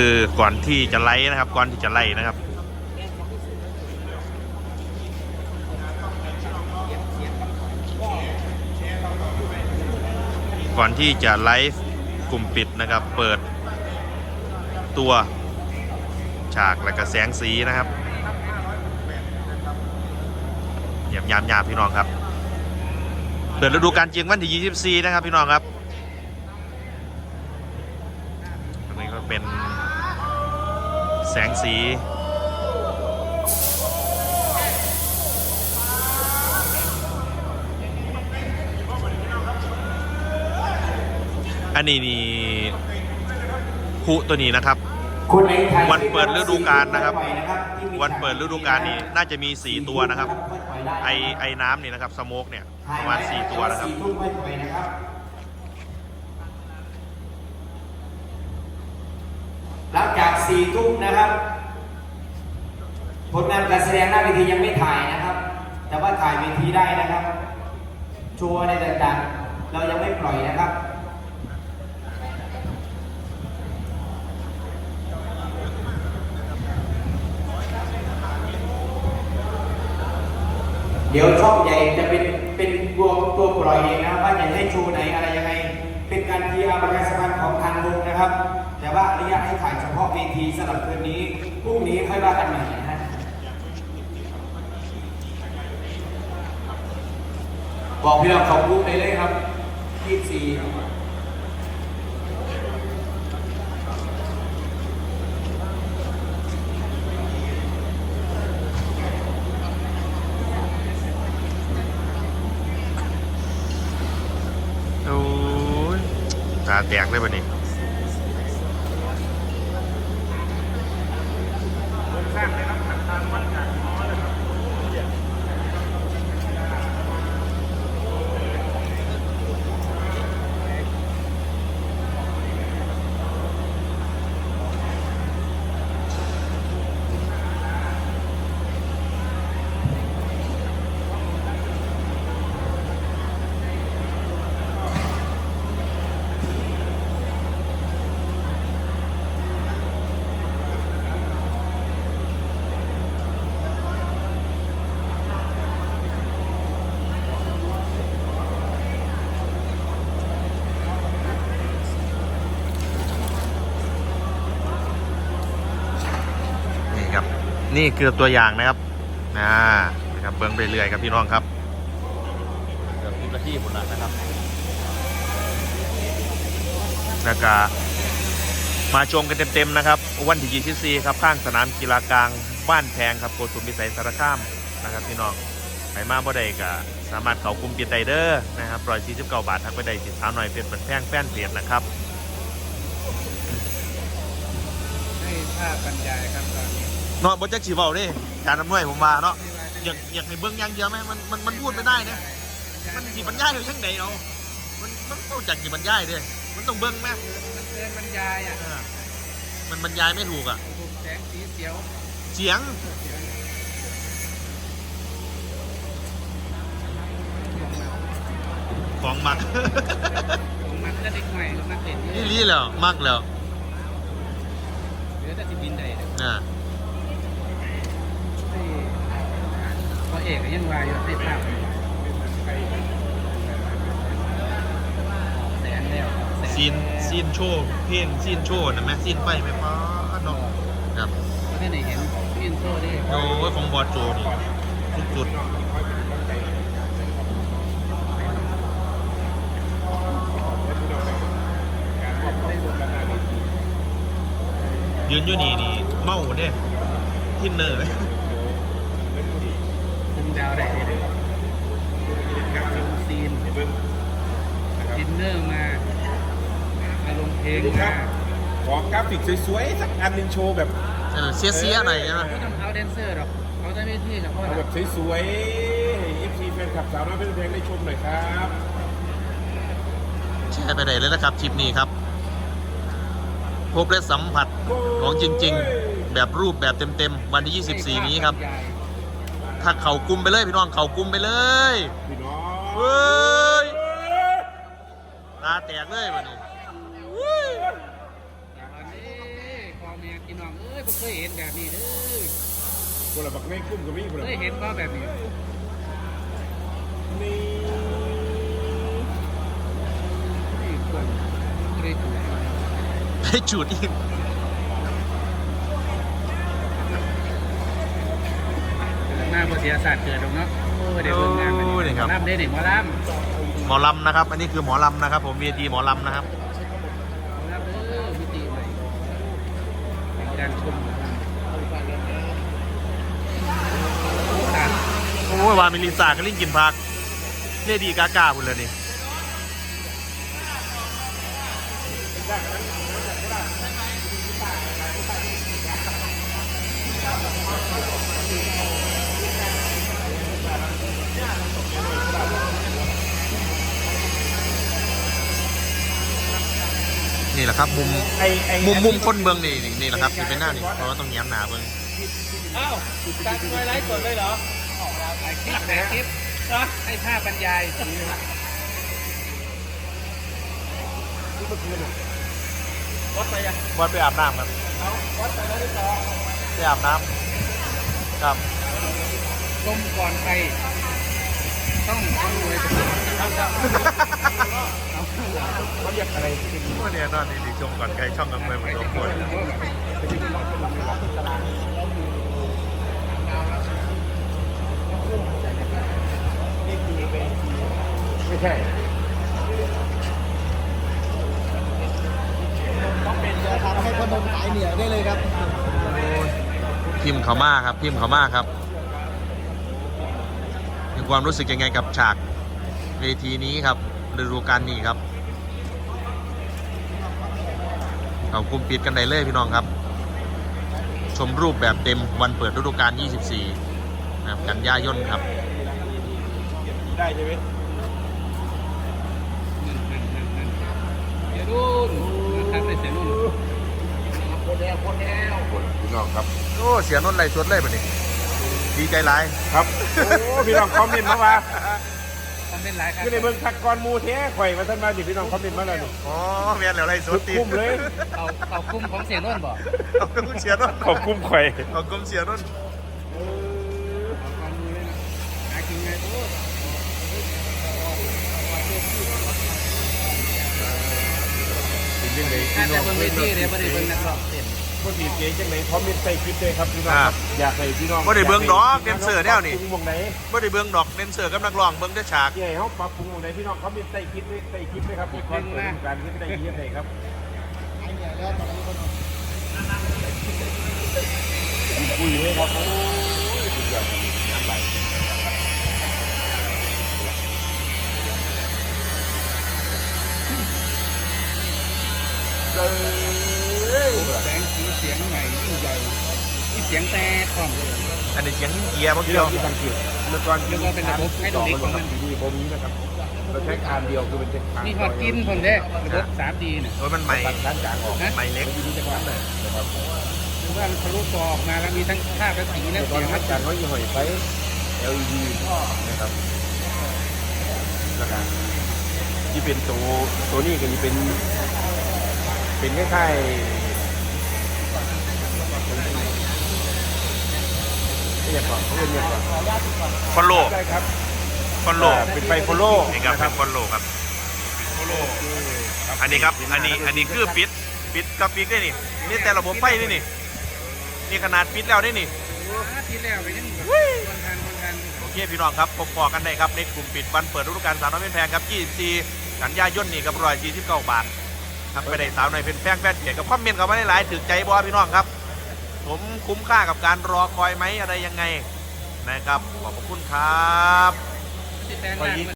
คือก่อนที่จะไล่นะครับ ก่อนที่จะไล่นะครับก่อนที่จะไลฟ์กลุ่มปิดนะครับ เปิดตัวฉากและก็แสงสีนะครับหยาบยามยามพี่น้องครับ เปิดฤดูกาลจริงวันที่ 24 นะครับพี่น้องครับอันนี้ก็เป็น สงสีอันนี้นี่คุตัวนี้นะครับคนในไทยวันเปิดฤดูกาลนะครับที่มีวันเปิดฤดูกาลนี้น่าจะมี 4 ตัวนะครับ ไอไอน้ำนี่นะครับสโมกเนี่ยประมาณ 4 ตัวนะครับ สี่ทุ่มนะครับนะครับ ผลงานการแสดงหน้าเวทียังไม่ถ่ายนะครับ แต่ว่าถ่ายเวทีได้นะครับ โชว์อะไรต่างๆ เรายังไม่ปล่อยนะครับเดี๋ยวช่องใหญ่จะเป็นเป็นตัวตัวปล่อยเองนะครับว่าจะให้โชว์ไหนอะไรยังไง เป็นการพีอาร์ประชาสัมพันธ์ของทางวงนะครับ แต่ว่าอนุญาตให้ถ่ายเฉพาะเวทีสำหรับคืนนี้พรุ่งนี้ค่อยว่ากันใหม่นะฮะบอกพี่เราขอบคุณไปเลยครับยี่สี่โอ้ยตาแตกเลยวันนี้นี่ นี่คือตัวอย่างนะครับนะนะครับเบิ้งไปเรื่อยครับพี่น้องครับเกือบสิบนาทีหมดแล้วนะครับแล้วก็มาชมกันเต็มๆนะครับ วันที่ 24 ครับข้างสนามกีฬากลางบ้านแพงครับโกสุมพิสัยสารคามนะครับพี่น้องไปมาบ่ได้ก็สามารถเข้ากลุ่มปิดไดเดอร์นะครับรอย49บาททักไปได้สิสาวหน่อยเป็นบันแพงแฟนเพจนะครับให้ภาพบรรยายครับตอนนี้ เนาะบอจักสีเบาเด้การอำนวยผมมาเนาะอยากอยากให้เบิ้งอย่างเดียวไหมมันมันมันพูดไม่ได้นะมันสีบรรยายหรือยังไงเอามันมันต้องจากสีบรรยายเด้มันต้องเบิ้งไหมมันเกินบรรยายอะเออมันบรรยายไม่ถูกอะถูกแสงสีเขียวเสียงเสียงของมักของมันก็เด็กใหม่มันเด่นนี่รีแล้วมักแล้วเหลือแต่สิบินได้เนี่ยอ่า ให้ พอเอกก็ยังวายอยู่ให้ภาพแสงแล้วแสงซีนซีนโชว์เพลงซีนโชว์นะแม่ซีนไฟไหมป้าดเนาะครับก็ได้เห็นอินโทรดิโอ้ยของบอสโจนี่สุดๆยืนอยู่นี่นี่เมาเด้ทินเนอร์คุม ดาวได้เลยซีนดินเนอร์มามาลงเพลงมาขอกราฟิกสวยๆ สักอันหนึ่งโชว์แบบเออเสียเสียๆหน่อยใช่ไหมไม่ต้องเอาแดนเซอร์หรอกเขาจะไม่ที่หรอกเพราะเอแบบสวยๆให้ FC แฟนคลับสาวน้อยเป็นเพลงได้ชมหน่อยครับแชร์ไปไหนเลยนะครับคลิปนี้ครับ พบและสัมผัสของจริง ๆ แบบรูปแบบเต็มๆ วันที่ 24 นี้ครับ ถ้าเขากลุ่มไปเลย พี่น้องเขากลุ่มไปเลยพี่น้องเฮ้ยตาแตกเลยวันนี้วันนี้แม่พี่น้องเอ้ยบ่เคยเห็นแบบนี้เด้อคนละบักแม่งกุ้มกับมีคนละเคยเห็นบ่แบบนี้นี่นี่คนเคยถูกให้จุดอีก มาบ่เสียศาสตร์เกิดหรอกเนาะโอ้ยได้เบิ่งงานมันนี่หมอลำได้นี่หมอลำ หมอลำนะครับ อันนี้คือหมอลำนะครับ ผมเวทีหมอลำนะครับหมอลำเด้อมิติใหม่เป็นการชมหมอลำต่างโอ้ยวามิลิซาก็ลิ่งกินพักเลดีกากาพุ่นเลยนี่ นี่แหละครับมุมไอ้ไอ้มุมมุมคนเบืองนี่นี่นี่แหละครับที่เป็นหน้านี่เพราะว่าต้องแง้มหนาเบืองอ้าวตัดไว้ไลฟ์สดเลยเหรอถ่ายคลิปถ่ายคลิปเนาะให้ภาพบรรยายวัดไปยังวัดไปอาบน้ำครับเอาวัดไปแล้วหรือเปล่าไปอาบน้ำครับชมก่อนใครต้องต้องรวยเอา เอาเขากอะไรที่เป็นวันนี้นอนนี่ดิชมก่อนใครช่องกันเมืองสมบูรณ์ไม่ใช่พิมพ์เขามาครับพิมพ์เขามาครับมีความรู้สึกยังไงกับฉาก เวทีนี้ครับฤดูกาลนี้ครับเขาคุมปิดกันได้เลยพี่น้องครับ ชมรูปแบบเต็มวันเปิดฤดูกาล 24นะครับกันยายนครับได้ใช่ไหมเดี๋ยวรุ่นนะครับไปเสียรุ่นคนแล้วคนแล้วพี่น้องครับโอ้เสียนนท์ไรสดเลยปะนี่ดีใจร้ายครับ โอ้ พี่น้องคอมเมนต์มาว่า ทำเป็นหลายครับคือในเมืองคักกรมูแท้ข่อยมาท่านมาดิพี่น้องคอมเมนต์มาแล้วนี่อ๋อแม่นแล้วไรสดตีคุ้มเลยเอาเอาคุ้มของเสียรุ่นบ่เอากุ้มเสียนนท์ขอบคุ้มข่อยเอากุ้มเสียนนท์เอาความมือเลยนะหากินไงตัวเป็นยังไงถ้าพี่น้แต่องบนเวทีเนี่ยไม่ได้เบิ่งนักร้องเต้น คนดีเจจังไหนคอมเมนต์ใส่คลิปเลยครับพี่น้องครับอยากให้พี่น้องบ่ได้เบิ่งดอกเดนเซอร์แนวนี่ ปรับปรุงวงไหนบ่ได้เบิ่งดอกเดนเซอร์กับนักร้องเบิ่งแต่ฉากที่ให้เขาปรับปรุงวงไหนพี่น้องคอมเมนต์ใส่คลิปเลยใส่คลิปเลยครับพี่ก่อนเปิดฤดูการที่ไม่ได้เยี่ยมเลยครับคุยเลยครับโอ้ยสุดยอดครับน้ำไหล แสงสีเสียงใหม่ยิ่งใหญ่ที่เสียงแต่คล่องเลยอันนี้เสียงเกียร์บ่ที่เกี่ยเราวที่สังเกตเมื่อก่อนที่เรียกว่าเป็นระบบไฮดรอลิกของมันดีๆผมนี้นะครับเราใช้คานเดียวคือเป็นเช็คคานมีฮอตกินคนเด้ระบบสามดีเนี่ยโอ้ยมันใหม่ตัดด้านกลางออกใหม่เล็กดีๆจะคว้าเลยนะครับคือว่ามันทะลุจอออกมาแล้วมีทั้งภาพและสีและตอเสีนยงทัดการเขาอยู่หอยไฟ LED นะครับแล้วก็ที่เป็นตัวตัวนี้ก็จะเป็น เป็นคล้ายๆ เรียกก่อนเขาเรียกก่อนฟอลโล่ได้ครับฟอลโล่อ่าเป็นไฟโฟโล่นี่ครับเป็นฟอลโล่ครับ โฟโล่อันนี้ครับ อันนี้ อันนี้คือปิด ปิดกับปิดได้นี่ นี่แต่ระบบไฟนี่นี่ นี่ขนาดปิดแล้วนี่นี่ ที่แล้วไปยังคนทานคนทานโอเคพี่น้องครับพบพอกันได้ครับในกลุ่มปิดวันเปิดฤดูกาลสาวน้อยเป็นแพงครับ 24 กันยายนนี่กับรอย49บาททักไปได้สาวน้อยเป็นแพงแฟนเพจกับคอมเมนต์เข้ามาได้หลายถึกใจบอพี่น้องครับ ผมคุ้มค่ากับการรอคอยไหมอะไรยังไงนะครับ ขอบพระคุณครับ